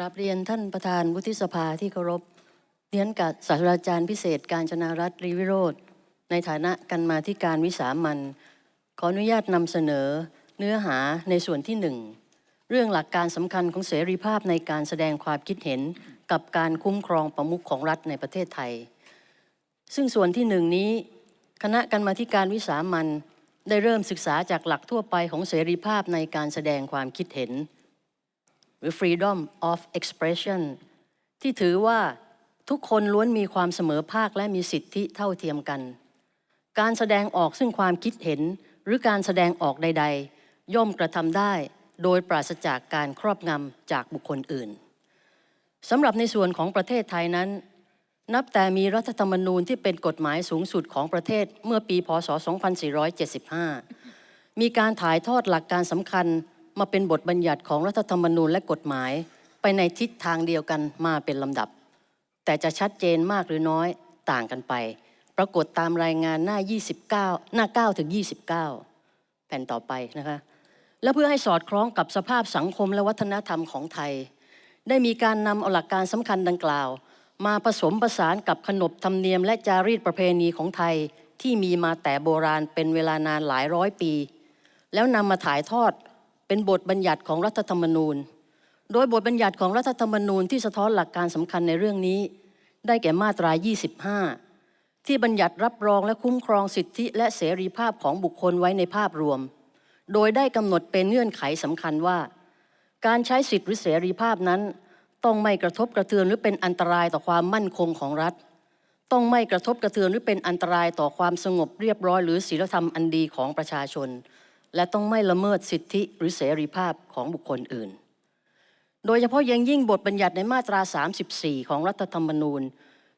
ราบเรียนท่านประธานวุฒิสภาที่เคารพเรียนกับศาสตราจารย์พิเศษการจนารัตรีวิโรธในฐานะกันมาที่การวิสามันขออนุญาตนำเสนอเนื้อหาในส่วนที่หนึ่งเรื่องหลักการสำคัญของเสรีภาพในการแสดงความคิดเห็นกับการคุ้มครองประมุขของรัฐในประเทศไทย ซึ่งส่วนที่หนึ่งนี้ คณะกรรมาธิการวิสามันได้เริ่มศึกษาจากหลักทั่วไปของเสรีภาพในการแสดงความคิดเห็น หรือ freedom of expression ที่ถือว่าทุกคนล้วนมีความเสมอภาคและมีสิทธิเท่าเทียมกัน การแสดงออกซึ่งความคิดเห็นหรือการแสดงออกใด ๆ ย่อมกระทำได้โดยปราศจากการครอบงำจากบุคคลอื่นสำหรับในส่วนของประเทศไทยนั้น นับแต่มีรัฐธรรมนูญที่เป็นกฎหมายสูงสุดของประเทศเมื่อปี พศ 2475 มีการถ่ายทอดหลักการสำคัญ มาเป็นบทบัญญัติของรัฐธรรมนูญและกฎหมาย ไปในทิศทางเดียวกันมาเป็นลำดับ แต่จะชัดเจนมากหรือน้อยต่างกันไป ปรากฏตามรายงานหน้า 29 หน้า 9 ถึง 29 แผ่นต่อไปนะคะ และเพื่อให้สอดคล้องกับสภาพสังคมและวัฒนธรรมของไทย ได้มีการนำเอาหลักการสำคัญดังกล่าว มาผสมผสานกับขนบธรรมเนียมและจารีตประเพณีของไทยที่มีมาแต่โบราณเป็นเวลานานหลายร้อยปี แล้วนำมาถ่ายทอด เป็นบทบัญญัติของรัฐธรรมนูญ โดยบทบัญญัติของรัฐธรรมนูญที่สะท้อนหลักการสำคัญในเรื่องนี้ ได้แก่มาตรา 25 ที่บัญญัติรับรองและคุ้มครองสิทธิและเสรีภาพของบุคคลไว้ในภาพรวม โดยได้กำหนดเป็นเงื่อนไขสำคัญว่า การใช้สิทธิหรือเสรีภาพนั้น ต้องไม่กระทบกระเทือนหรือเป็นอันตรายต่อความมั่นคงของรัฐ ต้องไม่กระทบกระเทือนหรือเป็นอันตรายต่อความสงบเรียบร้อย หรือศีลธรรมอันดีของประชาชน และต้องไม่ละเมิดสิทธิหรือเสรีภาพของบุคคลอื่น โดยเฉพาะยังยิ่งบทบัญญัติในมาตรา 34 ของรัฐธรรมนูญ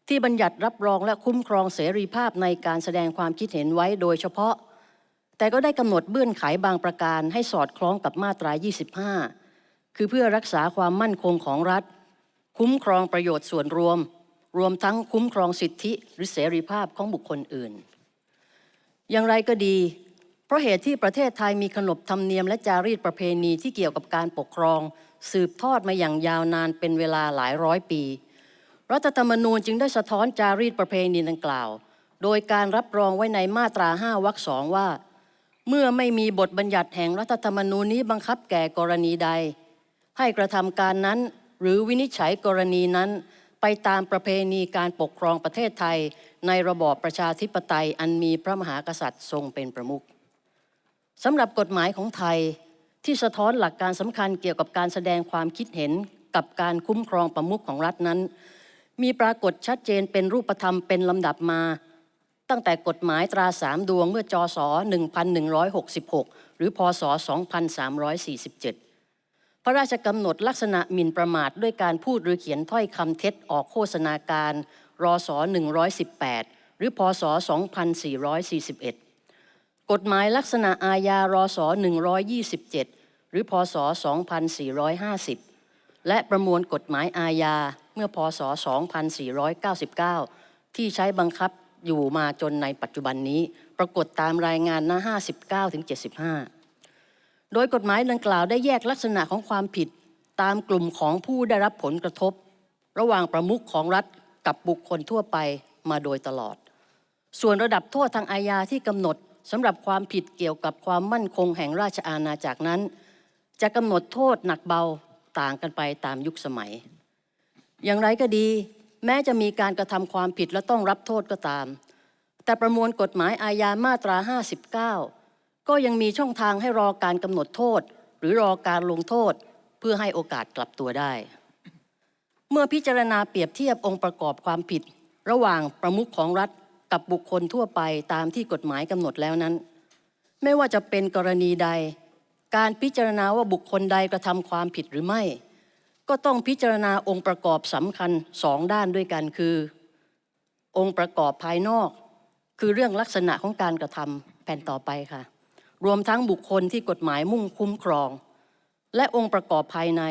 ที่บัญญัติรับรองและคุ้มครองเสรีภาพในการแสดงความคิดเห็นไว้โดยเฉพาะ แต่ก็ได้กำหนดเบื้องไขบางประการให้สอดคล้องกับมาตรา 25 คือเพื่อรักษาความมั่นคงของรัฐ คุ้มครองประโยชน์ส่วนรวม รวมทั้งคุ้มครองสิทธิหรือเสรีภาพของบุคคลอื่น อย่างไรก็ดี เพราะเหตุที่ประเทศไทยมีขนบธรรมเนียมและจารีตประเพณีที่เกี่ยวกับการปกครอง สืบทอดมาอย่างยาวนานเป็นเวลาหลายร้อยปี รัฐธรรมนูญจึงได้สะท้อนจารีตประเพณีดังกล่าว โดยการรับรองไว้ในมาตรา5วรรคสองว่า เมื่อไม่มีบทบัญญัติแห่งรัฐธรรมนูญนี้บังคับแก่กรณีใด ให้กระทำการนั้นหรือวินิจฉัยกรณีนั้นไปตามประเพณีการปกครองประเทศไทย ในระบอบประชาธิปไตยอันมีพระมหากษัตริย์ทรงเป็นประมุข สำหรับกฎหมายของไทยที่สะท้อนหลักการสำคัญเกี่ยวกับการแสดงความคิดเห็นกับการคุ้มครองประมุขของรัฐนั้น มีปรากฏชัดเจนเป็นรูปธรรมเป็นลำดับมา ตั้งแต่กฎหมายตราสามดวงเมื่อจศ1166 หรือพศ 2347 พระราชกำหนดลักษณะหมิ่นประมาทด้วยการพูดหรือเขียนถ้อยคำเท็จออกโฆษณาการ รศ 118 หรือพศ 2441 กฎหมายลักษณะอาญารศ127 หรือพศ 2450 และประมวลกฎหมายอาญาเมื่อพศ 2499 ที่ใช้บังคับอยู่มาจนในปัจจุบันนี้ ปรากฏตามรายงานหน้า 59ถึง75 โดยกฎหมายดังกล่าวได้แยกลักษณะของความผิดตามกลุ่มของผู้ได้รับผลกระทบ ระหว่างประมุขของรัฐกับบุคคลทั่วไปมาโดยตลอด ส่วนระดับโทษทางอาญาที่กำหนด สำหรับความผิดเกี่ยวกับความมั่นคงแห่งราชอาณาจักรนั้น จะกำหนดโทษหนักเบาต่างกันไปตามยุคสมัย อย่างไรก็ดี แม้จะมีการกระทำความผิดและต้องรับโทษก็ตาม แต่ประมวลกฎหมายอาญามาตรา 59 ก็ยังมีช่องทางให้รอการกำหนดโทษ หรือรอการลงโทษเพื่อให้โอกาสกลับตัวได้ เมื่อพิจารณาเปรียบเทียบองค์ประกอบความผิด ระหว่างประมุขของรัฐ กับบุคคลทั่วไปตามที่กฎหมายกำหนดแล้วนั้น ไม่ว่าจะเป็นกรณีใด การพิจารณาว่าบุคคลใดกระทำความผิดหรือไม่ ก็ต้องพิจารณาองค์ประกอบสำคัญสองด้านด้วยกันคือ องค์ประกอบภายนอก คือเรื่องลักษณะของการกระทำแผ่นต่อไปค่ะ รวมทั้งบุคคลที่กฎหมายมุ่งคุ้มครอง และองค์ประกอบภายใน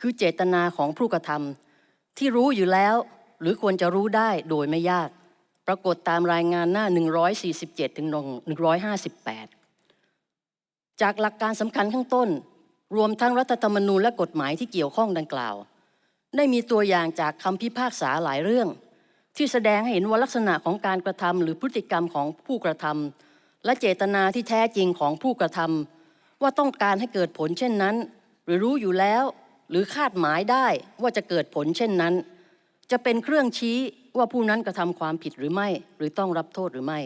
คือเจตนาของผู้กระทำที่รู้อยู่แล้วหรือควรจะรู้ได้โดยไม่ยาก ปรากฏตามรายงานหน้า 147 ถึง 158 จากหลักการสำคัญข้างต้น รวมทั้งรัฐธรรมนูญและกฎหมายที่เกี่ยวข้องดังกล่าว ได้มีตัวอย่างจากคำพิพากษาหลายเรื่อง ที่แสดงให้เห็นว่าลักษณะของการกระทำหรือพฤติกรรมของผู้กระทำและเจตนาที่แท้จริงของผู้กระทำว่าต้องการให้เกิดผลเช่นนั้น หรือรู้อยู่แล้ว หรือคาดหมายได้ว่าจะเกิดผลเช่นนั้น จะเป็นเครื่องชี้ ว่าผู้นั้นกระทำความผิดหรือไม่ หรือต้องรับโทษหรือไม่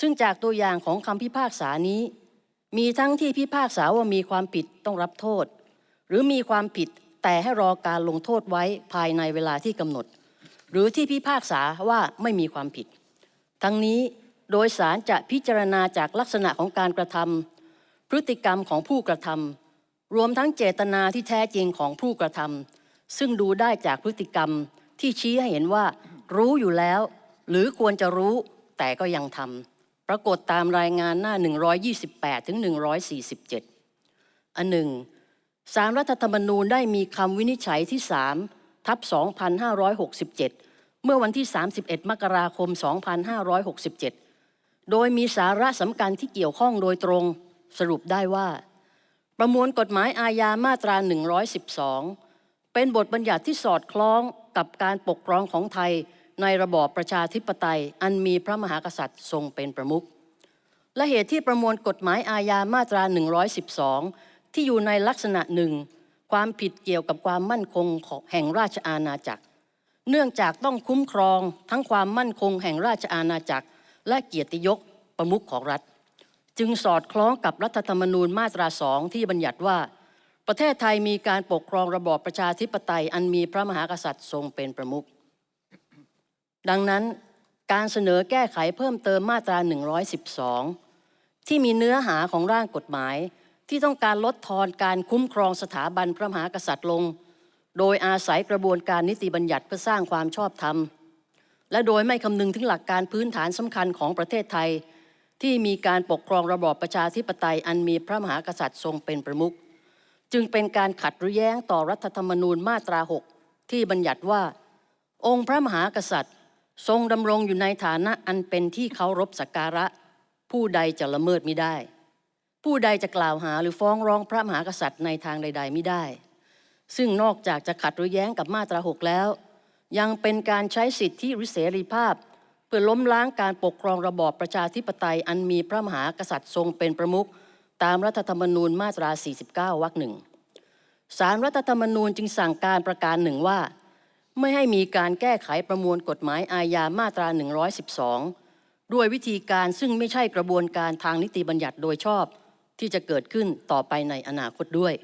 ซึ่งจากตัวอย่างของคำพิพากษานี้ มีทั้งที่พิพากษาว่ามีความผิดต้องรับโทษ หรือมีความผิดแต่ให้รอการลงโทษไว้ภายในเวลาที่กำหนด หรือที่พิพากษาว่าไม่มีความผิด ทั้งนี้โดยสารจะพิจารณาจากลักษณะของการกระทำพฤติกรรมของผู้กระทำรวมทั้งเจตนาที่แท้จริงของผู้กระทำซึ่งดูได้จากพฤติกรรม ที่ชี้ให้เห็นว่ารู้อยู่แล้ว หรือควรจะรู้แต่ก็ยังทำปรากฏตามรายงานหน้า 128 ถึง 147 อันหนึ่งสารรัฐธรรมนูญได้มีคำวินิจฉัยที่ 3 ทับ 2567 เมื่อวันที่ 31 มกราคม 2567 โดยมีสาระสำคัญที่เกี่ยวข้องโดยตรงสรุปได้ว่า ประมวลกฎหมายอาญามาตรา 112 เป็นบทบัญญัติที่สอดคล้อง กับการปกครองของไทยในระบอบประชาธิปไตย อันมีพระมหากษัตริย์ทรงเป็นประมุขและเหตุที่ประมวลกฎหมายอาญามาตรา 112 ที่อยู่ในลักษณะหนึ่ง ความผิดเกี่ยวกับความมั่นคงของแห่งราชอาณาจักร เนื่องจากต้องคุ้มครองทั้งความมั่นคงแห่งราชอาณาจักร และเกียรติยศประมุขของรัฐ จึงสอดคล้องกับรัฐธรรมนูญมาตราสองที่บัญญัติว่า ประเทศไทยมีการปกครองระบอบประชาธิปไตย อันมีพระมหากษัตริย์ทรงเป็นประมุขดังนั้นการเสนอแก้ไขเพิ่มเติมมาตรา 112 ที่มีเนื้อหาของร่างกฎหมาย ที่ต้องการลดทอนการคุ้มครองสถาบันพระมหากษัตริย์ลง โดยอาศัยกระบวนการนิติบัญญัติเพื่อสร้างความชอบธรรม และโดยไม่คำนึงถึงหลักการพื้นฐานสำคัญของประเทศไทย ที่มีการปกครองระบอบประชาธิปไตยอันมีพระมหากษัตริย์ทรงเป็นประมุข จึงเป็นการขัดหรือแย้งต่อรัฐธรรมนูญมาตรา 6 ที่บัญญัติว่า องค์พระมหากษัตริย์ ทรงดำรงอยู่ในฐานะอันเป็นที่เคารพสักการะ ผู้ใดจะละเมิดม่ได้ ผู้ใดจะกล่าวหาหรือฟ้องร้องพระมหากษัตริย์ในทางใดๆไม่ได้ ซึ่งนอกจากจะขัดหรือแย้งกับมาตรา 6 แล้ว ยังเป็นการใช้สิทธิหรือเสรีภาพ เพื่อล้มล้างการปกครองระบอบประชาธิปไตยอันมีพระมหากษัตริย์ทรงเป็นประมุข ตามรัฐธรรมนูญมาตรา 49 วรรคหนึ่งสารรัฐธรรมนูญจึงสั่งการประการหนึ่งว่า ไม่ให้มีการแก้ไขประมวลกฎหมายอาญามาตรา 112 ด้วยวิธีการซึ่งไม่ใช่กระบวนการทางนิติบัญญัติโดยชอบที่จะเกิดขึ้นต่อไปในอนาคตด้วย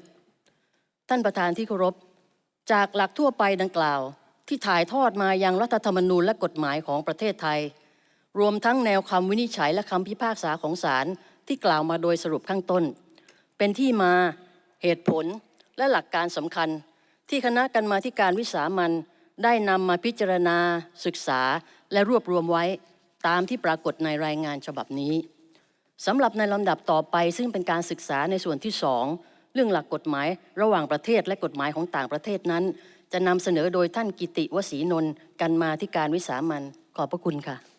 ท่านประธานที่เคารพ จากหลักทั่วไปดังกล่าว ที่ถ่ายทอดมายังรัฐธรรมนูญและกฎหมายของประเทศไทย รวมทั้งแนวคำวินิจฉัยและคำพิพากษาของศาล ที่กล่าวมาโดยสรุปข้างต้น เป็นที่มาเหตุผลและหลักการสำคัญ ที่คณะกรรมาการวิสามันได้นำมาพิจารณา ศึกษาและรวบรวมไว้ตามที่ปรากฏในรายงานฉบับนี้สำหรับในลำดับต่อไปซึ่งเป็นการศึกษาในส่วนที่สองเรื่องหลักกฎหมายระหว่างประเทศและกฎหมายของต่างประเทศนั้น จะนำเสนอโดยท่านกิติวสีนนท์กันมาที่การวิสามันขอบพระคุณค่ะ